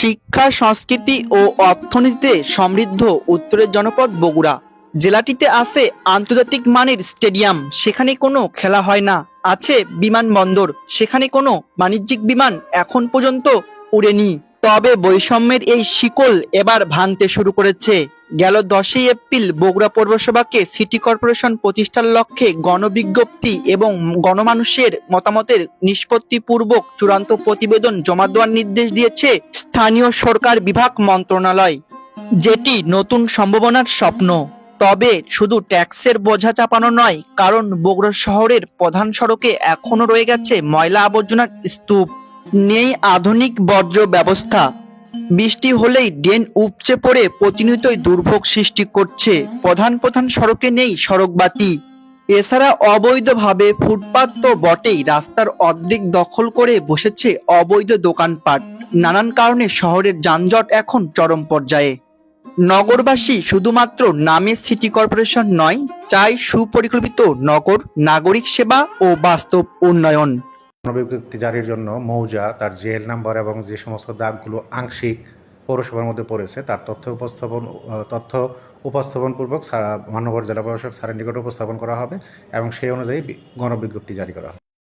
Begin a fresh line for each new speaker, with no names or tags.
শিক্ষা, সংস্কৃতি ও অর্থনীতিতে সমৃদ্ধ উত্তরের জনপদ বগুড়া। জেলাটিতে আছে আন্তর্জাতিক মানের স্টেডিয়াম। সেখানে কোনো খেলা হয় না। আছে বিমানবন্দর। সেখানে কোনো বাণিজ্যিক বিমান এখন পর্যন্ত উড়েনি। তবে বৈষম্যের এই শিকল এবার ভাঙতে শুরু করেছে। গেল দশই এপ্রিল বগুড়া পৌরসভাকে সিটি কর্পোরেশন প্রতিষ্ঠার লক্ষ্যে গণবিজ্ঞপ্তি এবং গণমানুষের মতামতের নিষ্পত্তিপূর্বক চূড়ান্ত প্রতিবেদন জমা দেওয়ার নির্দেশ দিয়েছে স্থানীয় সরকার বিভাগ মন্ত্রণালয়। যেটি নতুন সম্ভাবনার স্বপ্ন। তবে শুধু ট্যাক্সের বোঝা চাপানো নয়, কারণ বগুড়া শহরের প্রধান সড়কে এখনও রয়ে গেছে ময়লা আবর্জনার স্তূপ। নেই আধুনিক বর্জ্য ব্যবস্থা। বৃষ্টি হলেই ড্রেন উপচে পড়ে প্রতিনিয়তই দুর্ভোগ সৃষ্টি করছে। প্রধান প্রধান সড়কে নেই সড়কবাতি এছাড়া অবৈধভাবে ফুটপাত তো বটেই, রাস্তার অর্ধেক দখল করে বসেছে অবৈধ দোকানপাট। নানান কারণে শহরের যানজট এখন চরম পর্যায়ে। নগরবাসী শুধুমাত্র নামে সিটি কর্পোরেশন নয়, চাই সুপরিকল্পিত নগর, নাগরিক সেবা ও বাস্তব উন্নয়ন।
বিজ্ঞপ্তি জারির জন্য মৌজা, তার জেল নাম্বার এবং যে সমস্ত দাগগুলো আংশিক পৌরসভার মধ্যে পড়েছে, তার তথ্য উপস্থাপন, তথ্য উপস্থাপনপূর্বক মানবর জেলা প্রশাসক স্যারের নিকট উপস্থাপন করা হবে এবং সেই অনুযায়ী গণবিজ্ঞপ্তি জারি করা হবে।